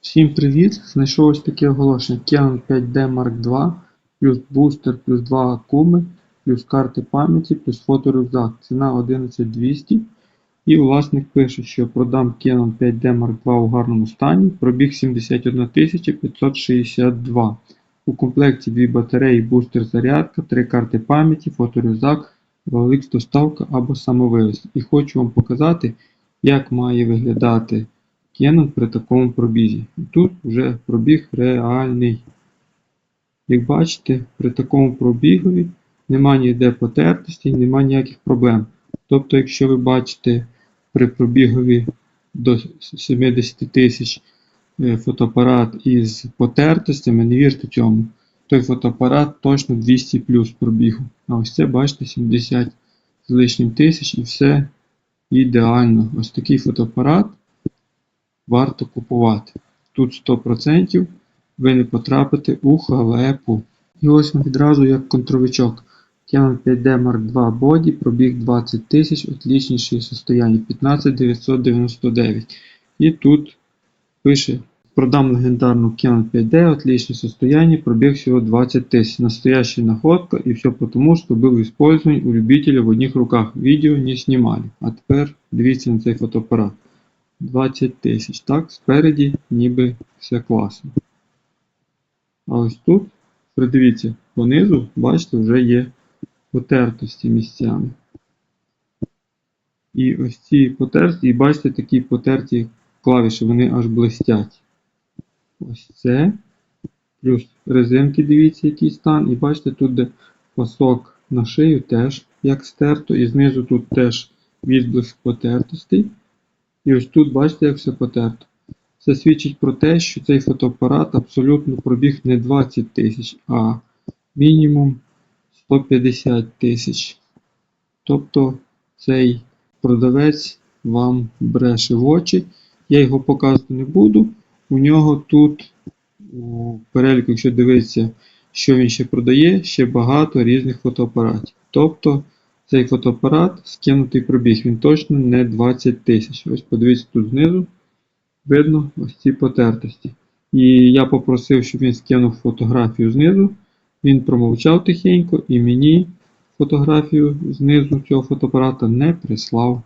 Всім привіт! Знайшов ось таке оголошення. Canon 5D Mark II, плюс бустер, плюс 2 акуми, плюс карти пам'яті, плюс фоторюкзак. Ціна 11200. І власник пише, що продам Canon 5D Mark II у гарному стані. Пробіг 71 562. У комплекті дві батареї, бустер зарядка, три карти пам'яті, фоторюкзак, OLX доставка або самовивіз. І хочу вам показати, як має виглядати Canon при такому пробізі. Тут вже пробіг реальний. Як бачите, при такому пробігові нема ніде потертості, нема ніяких проблем. Тобто, якщо ви бачите при пробігові до 70 тисяч е, фотоапарат із потертостями, не вірте цьому. Той фотоапарат точно 200 плюс пробігу. А ось це, бачите, 70 з лишнім тисяч і все ідеально. Ось такий фотоапарат варто купувати. Тут 100% ви не потрапите у халепу. І ось вам відразу як контровичок. Canon 5D Mark II Body, пробіг 20 тисяч, отлічніше состояння 15999. І тут пише Продам легендарну Canon 5D, отличное состояние, пробег всего 20 тысяч. Настоящая находка и все потому, что был использован у любителя в одних руках. Видео не снимали. А тепер дивіться на цей фотоапарат. 20 тисяч. Так, спереді ніби все класно. А ось тут, придивіться, понизу, бачите, вже є потертості місцями. І ось ці потерті, і бачите, такі потерті клавіші, вони аж блистять. Ось це. Плюс резинки, дивіться, який стан. І бачите, тут де пасок на шию теж як стерто. І знизу тут теж відблиск потертостей. І ось тут бачите, як все потерто. Це свідчить про те, що цей фотоапарат абсолютно пробіг не 20 тисяч, а мінімум 150 тисяч. Тобто цей продавець вам бреше в очі. Я його показувати не буду. У нього тут у переліку, якщо дивитися, що він ще продає, ще багато різних фотоапаратів. Тобто цей фотоапарат скинутий пробіг, він точно не 20 тисяч. Ось подивіться тут знизу. Видно ось ці потертості. І я попросив, щоб він скинув фотографію знизу. Він промовчав тихенько і мені фотографію знизу цього фотоапарата не прислав.